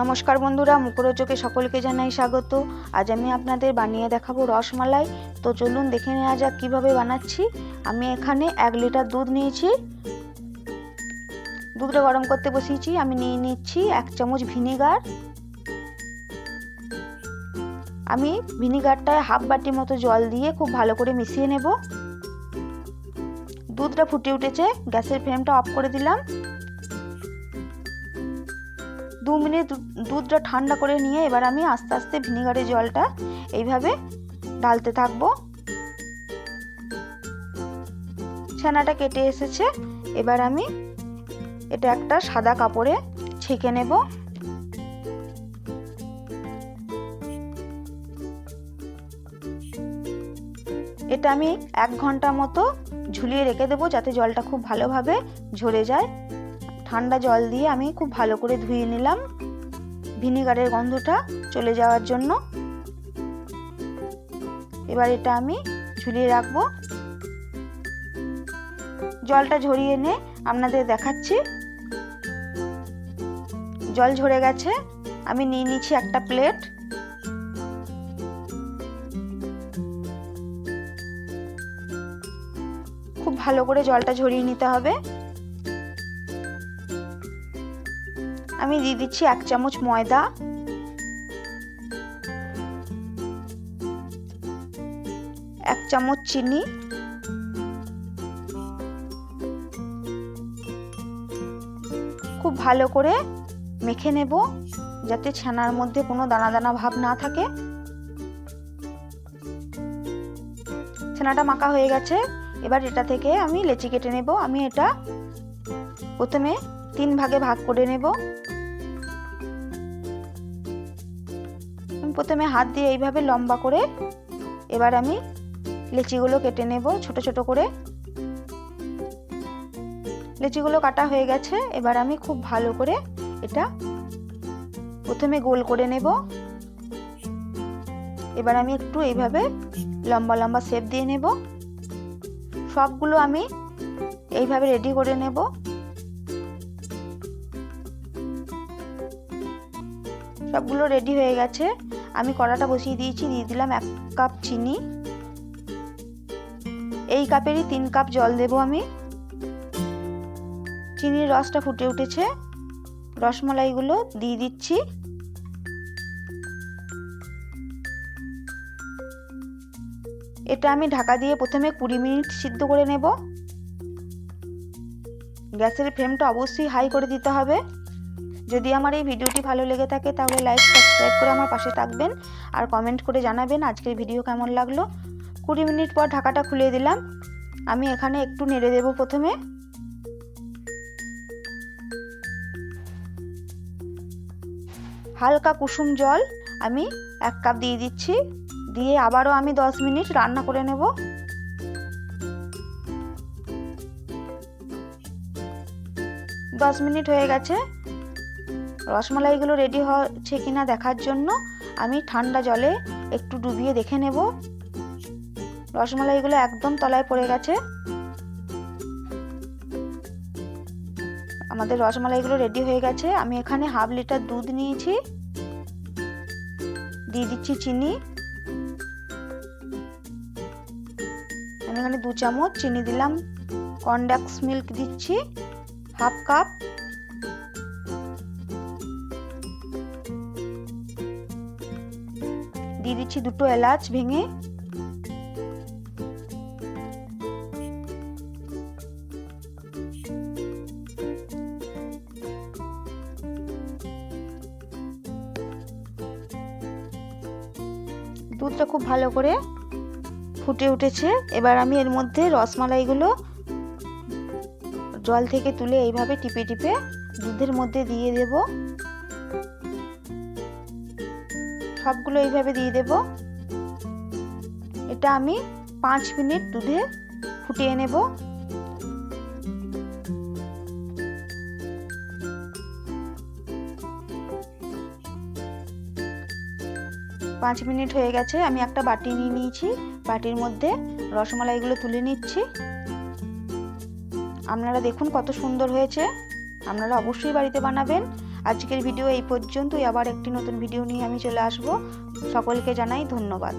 নমস্কার বন্ধুরা, মুখরোচকে সকলকে জানাই স্বাগত। আজ আমি আপনাদের বানিয়ে দেখাবো রসমালাই। তো চলুন দেখে নেওয়া যাক কীভাবে বানাচ্ছি। আমি এখানে এক লিটার দুধ নিয়েছি। দুধটা গরম করতে বসিয়েছি। আমি নিয়ে নিচ্ছি এক চামচ ভিনিগার। আমি ভিনিগারটায় হাফ বাটি মতো জল দিয়ে খুব ভালো করে মিশিয়ে নেব। দুধটা ফুটে উঠেছে। গ্যাসের ফ্লেমটা অফ করে দিলাম। দু মিনিট দুধটা ঠান্ডা করে নিয়ে এবার আমি আস্তে আস্তে ভিনিগারের জলটা এইভাবে ঢালতে থাকব। ছানাটা কেটে এসেছে। এবার আমি এটা একটা সাদা কাপড়ে ছেঁকে নেব। এটা আমি এক ঘণ্টা মতো ঝুলিয়ে রেখে দেবো যাতে জলটা খুব ভালোভাবে ঝরে যায়। ঠান্ডা জল দিয়ে আমি খুব ভালো করে ধুয়ে নিলাম। ভিনিগারের গন্ধটা চলে যাওয়ার জন্য। এবার এটা আমি ঝুলিয়ে রাখব। জলটা ঝরিয়ে এনে আপনাদের দেখাচ্ছি। জল ঝরে গেছে, আমি নিয়ে নিচ্ছি একটা প্লেট। খুব ভালো করে জলটা ঝরিয়ে নিতে হবে। আমি দিয়ে দিচ্ছি এক চামচ ময়দা। এক চামচ চিনি। খুব ভালো করে মেখে নেব যাতে ছানার মধ্যে কোনো দানা দানা ভাব না থাকে। ছানাটা মাখা হয়ে গেছে। এবার এটা থেকে আমি লেচি কেটে নেব। আমি এটা প্রথমে তিন ভাগে ভাগ করে নেব। প্রথমে হাত দিয়ে এইভাবে লম্বা করে এবার আমি লেচিগুলো কেটে নেব, ছোট ছোট করে। লেচিগুলো কাটা হয়ে গেছে, এবার আমি খুব ভালো করে এটা প্রথমে গোল করে নেব। এবার আমি একটু এইভাবে লম্বা লম্বা শেপ দিয়ে নেব। সবগুলো আমি এইভাবে রেডি করে নেব। সবগুলো রেডি হয়ে গেছে। আমি কড়াটা বসিয়ে দিয়েছি, দিয়ে দিলাম এক কাপ চিনি। এই কাপেরই তিন কাপ জল দেব আমি। চিনির রসটা ফুটে উঠেছে। রসমালাইগুলো দিয়ে দিচ্ছি। এটা আমি ঢাকা দিয়ে প্রথমে কুড়ি মিনিট সিদ্ধ করে নেব। গ্যাসের ফ্লেমটা অবশ্যই হাই করে দিতে হবে। যদি আমার এই ভিডিওটি ভালো লেগে থাকে তাহলে লাইক সাবস্ক্রাইব করে আমার পাশে থাকবেন আর কমেন্ট করে জানাবেন আজকের ভিডিও কেমন লাগল। কুড়ি মিনিট পর ঢাকাটা খুলে দিলাম। আমি এখানে একটু নেড়ে দেব প্রথমে। হালকা কুসুম জল আমি এক কাপ দিয়ে দিচ্ছি। দিয়ে আবারও আমি দশ মিনিট রান্না করে নেব। দশ মিনিট হয়ে গেছে। রসমালাইগুলো রেডি হচ্ছে কিনা দেখার জন্য আমি ঠান্ডা জলে একটু ডুবিয়ে দেখে নেব। রসমালাইগুলো একদম তলায় পড়ে গেছে। আমাদের রসমালাইগুলো রেডি হয়ে গেছে। আমি এখানে হাফ লিটার দুধ নিয়েছি। দিয়ে দিচ্ছি চিনি। আমি এখানে দু চামচ চিনি দিলাম। কন্ডাক্স মিল্ক দিচ্ছি। Half cup. দিয়ে দিচ্ছি দুটো এলাচ ভেঙে। দুধটা খুব ভালো করে ফুটে উঠেছে। এবার আমি এর মধ্যে রসমালাইগুলো জল থেকে তুলে এইভাবে টিপে টিপে দুধের মধ্যে দিয়ে দেব। সবগুলো এইভাবে দিয়ে দেব। এটা আমি পাঁচ মিনিট দুধে ফুটিয়ে নেব। পাঁচ মিনিট হয়ে গেছে, আমি একটা বাটি নিয়ে নিয়েছি। বাটির মধ্যে রসমালাইগুলো তুলে নিচ্ছি। আপনারা দেখুন কত সুন্দর হয়েছে। আপনারা অবশ্যই বাড়িতে বানাবেন। আজকের ভিডিও এই পর্যন্তই। আবার একটি নতুন ভিডিও নিয়ে আমি চলে আসব। সকলকে জানাই ধন্যবাদ।